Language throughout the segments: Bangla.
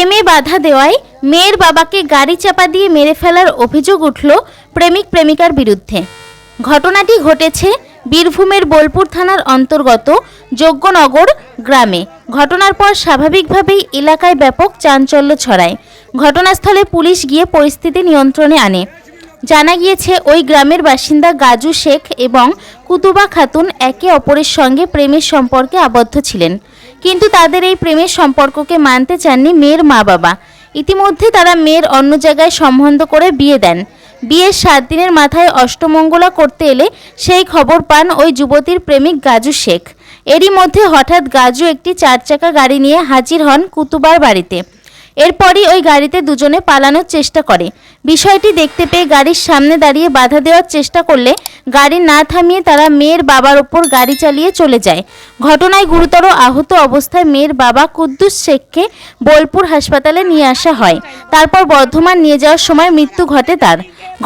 প্রেমে বাধা দেওয়ায় মেয়ের বাবাকে গাড়ি চাপা দিয়ে মেরে ফেলার অভিযোগ উঠল প্রেমিক প্রেমিকার বিরুদ্ধে। ঘটনাটি ঘটেছে বীরভূমের বোলপুর থানার অন্তর্গত যজ্ঞনগর গ্রামে। ঘটনার পর স্বাভাবিকভাবেই এলাকায় ব্যাপক চাঞ্চল্য ছড়ায়। ঘটনাস্থলে পুলিশ গিয়ে পরিস্থিতি নিয়ন্ত্রণে আনে। জানা গিয়েছে, ওই গ্রামের বাসিন্দা গাজু শেখ এবং কুতুবা খাতুন একে অপরের সঙ্গে প্রেমের সম্পর্কে আবদ্ধ ছিলেন। কিন্তু তাদের এই প্রেমের সম্পর্ককে মানতে চাননি মেয়ের মা বাবা। ইতিমধ্যে তারা মেয়ের অন্য জায়গায় সম্বন্ধ করে বিয়ে দেন। বিয়ের সাত দিনের মাথায় অষ্টমঙ্গলা করতে এলে সেই খবর পান ওই যুবতীর প্রেমিক গাজু শেখ। এরই মধ্যে হঠাৎ গাজু একটি চার চাকা গাড়ি নিয়ে হাজির হন কুতুবার বাড়িতে। এরপরই ওই গাড়িতে দুজনে পালানোর চেষ্টা করে। বিষয়টি দেখতে পেয়ে গাড়ির সামনে দাঁড়িয়ে বাধা দেওয়ার চেষ্টা করলে গাড়ি না থামিয়ে তারা মেয়ের বাবার ওপর গাড়ি চালিয়ে চলে যায়। ঘটনায় গুরুতর আহত অবস্থায় মেয়ের বাবা কুদ্দুস শেখকে বোলপুর হাসপাতালে নিয়ে আসা হয়। তারপর বর্ধমান নিয়ে যাওয়ার সময় মৃত্যু ঘটে তার।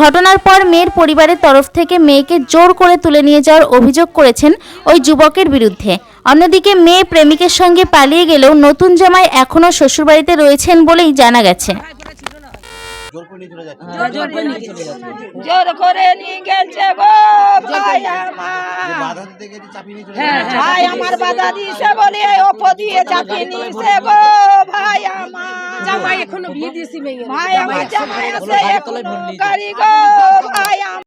ঘটনার পর মেয়ের পরিবারের তরফ থেকে মেয়েকে জোর করে তুলে নিয়ে যাওয়ার অভিযোগ করেছেন ওই যুবকের বিরুদ্ধে। অন্যদিকে মেয়ে প্রেমিকের সঙ্গে পালিয়ে গেলেও নতুন জামাই এখনও শ্বশুরবাড়িতে রয়েছেন বলেই জানা গেছে। জোর করে নিয়ে চলে যাচ্ছে। জোর করে নিয়ে গেছে গো ভাই আমার। বাধা দিতে গেছে চাপিয়ে নিয়ে চলে যাচ্ছে। ভাই আমার বাধা দিয়েছে বলে অপ দিয়ে চাপিয়ে নিয়েছে গো ভাই আমার। জামাই এখনও বিয়ে দিয়েছি ভাই আমার জামাই আছে গাড়ি গো ভাই আমার।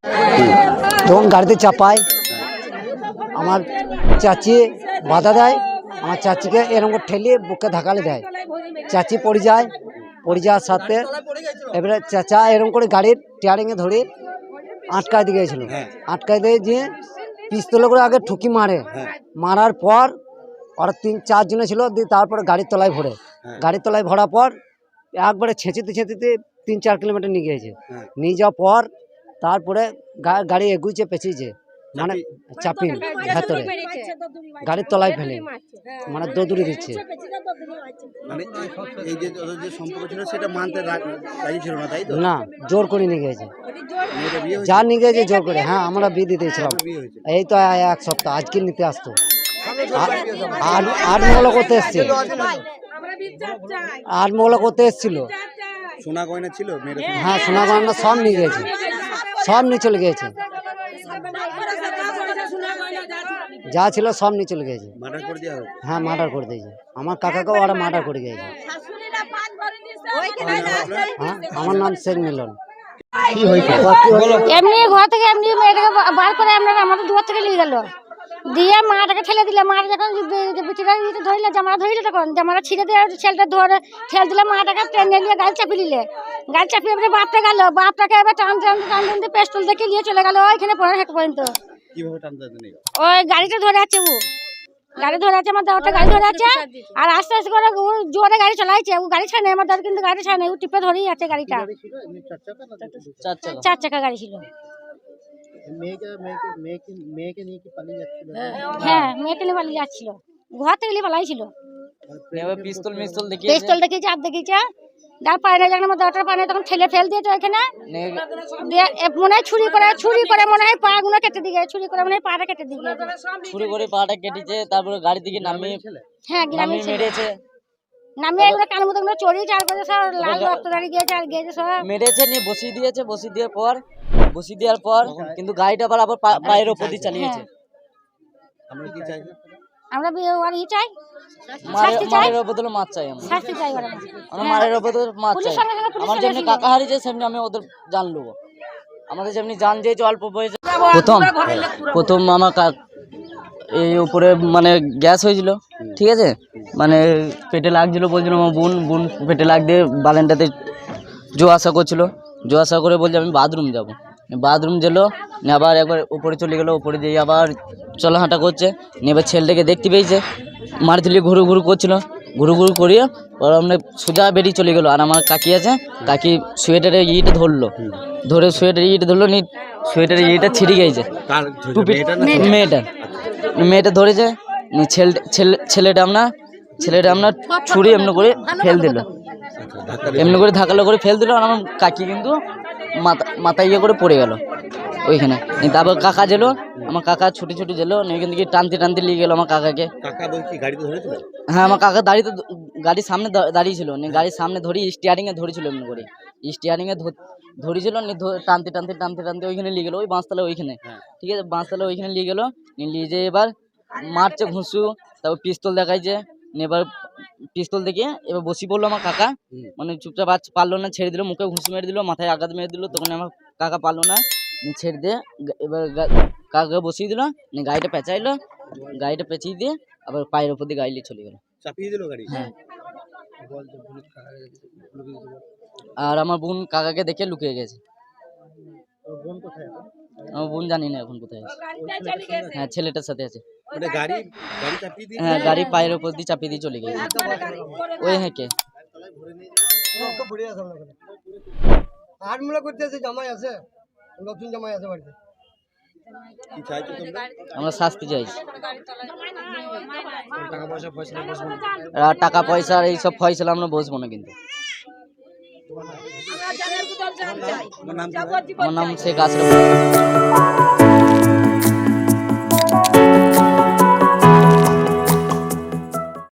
যখন গাড়িতে চাপায় আমার চাচি বাধা দেয় আমার চাচিকে এরকম করে ঠেলিয়ে বুকে ধাকালে দেয় চাচি পড়ে যায় পড়ে যাওয়ার সাথে এবারে চাচা এরকম করে গাড়ির টিয়ারিংয়ে ধরে আটকায় দিয়ে গেছিল হ্যাঁ। আটকায় দিয়ে যে পিস্তলে করে আগে ঠুকি মারে হ্যাঁ। মারার পর ওরা তিন চারজনে ছিল দিয়ে তারপরে গাড়ির তলায় ভরে হ্যাঁ। গাড়ির তলায় ভরার পর একবারে ছেঁচিতে ছেঁচিতে তিন চার কিলোমিটার নিয়ে গিয়েছে। নিয়ে যাওয়ার পর তারপরে গা- গাড়ি এগুইছে পেঁচিয়েছে মানে চাপিন ভেতরে গাড়ির তলায় ফেলে। মানে দৌড়ি দিচ্ছে। মানে এই যে সম্পর্ক ছিল সেটা মানতে রাজি ছিল না তাই তো? না জোর করে নিয়ে গেছে। যা নিয়ে গেছে জোর করে। হ্যাঁ আমরা বিয়ে দিয়ে দিয়েছিলাম এই তো এক সপ্তাহ আজকে নিতে আসতো। আর আট মহলা করতে এসছে আট মহলা করতে এসছিল। সোনা গয়না ছিল হ্যাঁ সোনা গয়না সব নিয়ে গেছে। সব নিয়ে চলে গেছে। যা ছিল সব নিয়ে চলে গেছে। হ্যাঁ মার্ডার করে দিয়েছে। আমার কাকাকেও ওরা মার্ডার করে গেছে হ্যাঁ আমার নাম শেখ মিলন। কি এমনি ঘর থেকে এমনি মেয়েটাকে বা- বার করে আমরা আমাদের দুয়ার থেকে নিয়ে গেল। দিয়ে মাটাকে ঠেলে দিলে মাটা যখন বিচিরা ধরলে জামাটা ধরলে তখন জামাটা ছিঁড়ে দিয়ে ছেলেটা ধরে ঠেলে দিলে মাটাকে টেনে নিয়ে গাড়ি চাপিয়ে দিলে। গাড়ি চাপিয়ে এবারে বাপটা গেল বাপটাকে এবার টান টান টান টানতে পেস্টল দেখে নিয়ে চলে গেল ওইখানে পড়ে হেঁটে পর্যন্ত। ওই গাড়িটা ধরে আছে ও। গাড়ি ধরে আছে আমার দেওয়ারটা গাড়ি ধরে আছে আর আস্তে আস্তে করে ও জোরে গাড়ি চালাইছে। ও গাড়ি ছাড়ে আমার দেওয়ার কিন্তু গাড়ি ছাড়ে ও টিপে ধরেই আছে গাড়িটা। চার চাকা গাড়ি ছিল। মেয়েকে মেয়েকে মেয়েকে মেয়েকে নিয়ে কি পালিয়ে যাচ্ছিল? হ্যাঁ মেয়েকে নিয়ে পালিয়ে যাচ্ছিল। ঘর থেকে নিয়ে পালাইছিল পিস্তল মিস্তল দেখিয়ে পিস্তল দেখিয়েছে আর দেখিয়েছে। যার পায় না যখন আমার দরটার পায় না তখন ঠেলে ফেল দিয়েছে ওইখানে। দিয়ে মনে হয় ছুরি করে ছুরি করে মনে হয় পা গুলো কেটে দিয়ে ছুরি করে মনে হয় পাটা কেটে দিয়ে ছুরি করে পাটা কেটেছে তারপরে গাড়ি থেকে নামিয়ে হ্যাঁ গ্রামে মেরেছে। নামিয়ে এগুলো কানের করে সব লাল রক্ত দাঁড়িয়ে গিয়েছে আর গিয়েছে সব। মেরেছে নিয়ে বসিয়ে দিয়েছে বসিয়ে দেওয়ার পর বসিয়ে দেওয়ার পর কিন্তু গাড়িটা আবার আবার পা- পায়ের ওপর দিয়ে চালিয়েছে। আমরা কি চাই? আমরা ওর ই চাই। মারের শাস্তি চাই। মারের বদলে মাছ চাই আমরা। শাস্তি চাই ওরা আমরা মারের বদলে মাছ চাই। সঙ্গে সঙ্গে আমার যেমনি। কাকা হারিয়েছে সেমনি আমি ওদের জান নেব আমাদের যেমনি জান দিয়েছে অল্প বয়সে প্রথম? প্রথম আমার কাক এই উপরে মানে গ্যাস হয়েছিল ঠিক আছে? মানে পেটে লাগছিল বলছিল আমার বোন বোন পেটে লাগ দিয়ে বালেনটাতে জো আসা করছিল। জো আসা করে বলছে আমি বাথরুম যাব। বাথরুম গেলো আবার একবার উপরে চলে গেলো উপরে দিয়ে আবার চলাহাঁটা করছে। নিয়ে এবার ছেলেটাকে দেখতে পেয়েছে। মার দিলে ঘুরু ঘুরু করছিল। ঘুরু ঘুরু করিয়ে ওরা আমরা সোজা বেরিয়ে চলে গেলো। আর আমার কাকি আছে কাকি সোয়েটারে ইয়েটা ধরলো। ধরে সোয়েটারে ইয়েটা ধরলো নি সোয়েটারে ইয়েটা ছিঁড়ে গেছে। মেয়েটা মেয়েটা। ধরেছে ছেলেটা আমরা ছেলেটা আমরা ছুরি এমনি করে ফেল দিল। আচ্ছা, এমনি করে ধাকালো করে ফেল দিল। আর আমার কাকি কিন্তু মাথা মাথায় ইয়ে করে পড়ে গেল ওইখানে। তারপর কাকা যেলো আমার কাকা ছুটি ছুটি যেলো নিয়ে এখান থেকে টানতে টানতে নিয়ে গেলো আমার কাকাকে। কাকা বলছি গাড়িতে ধরেছিল? হ্যাঁ আমার কাকা দাঁড়িয়ে তো গাড়ির সামনে দাঁড়িয়ে ছিল নিয়ে গাড়ির সামনে ধরি স্টিয়ারিংয়ে ধরেছিল এমনি করে। স্টিয়ারিংয়ে ধর- ধরেছিল টানতে টানতে টানতে টানতে ওইখানে নিয়ে গেলো ওই বাঁশতলা ওইখানে। হ্যাঁ। ঠিক আছে বাঁশতলা ওইখানে নিয়ে গেলো নিয়ে যেয়ে এবার মারছে ঘুষু তারপর পিস্তল দেখাইছে এবার পিস্তল দেখিয়ে এবার বসি পড়ল আমার কাকা। মানে চুপচাপ আজ পারল না ছেড়ে দিল মুখে ঘুষি মেরে দিল মাথায় আঘাত মেরে দিল তখন আমার কাকা পারল না। নিয়ে ছেড়ে দিয়ে এবার গা- কাকা বসিয়ে দিল নিয়ে গাড়িটা পেঁচাইলো গাড়িটা পেঁচিয়ে দিয়ে আবার পায়ের উপর দিয়ে গাড়ি নিয়ে চলে গেল। চাপিয়ে দিল গাড়ি? হ্যাঁ। দেখে। আর আমার বোন কাকাকে দেখে লুকিয়ে গেছে? আমার বোন জানি না এখন কোথায় আছে। হ্যাঁ ছেলেটার সাথে আছে। মানে গাড়ি গাড়ি চাপিয়ে দিয়ে হ্যাঁ গাড়ি পায়ের উপর দিয়ে চাপিয়ে দিয়ে চলে গেছে ওই হ্যাঁ কে আটমূলা করতে আছে জামাই আছে নতুন জামাই আছে বাড়িতে। আমরা শাস্তি চাইছি টাকা পয়সা পয়সা আর টাকা পয়সা আর এইসব ফয়সলা আমরা বসবো না কিন্তু? আমার নাম শেখ আশরাফ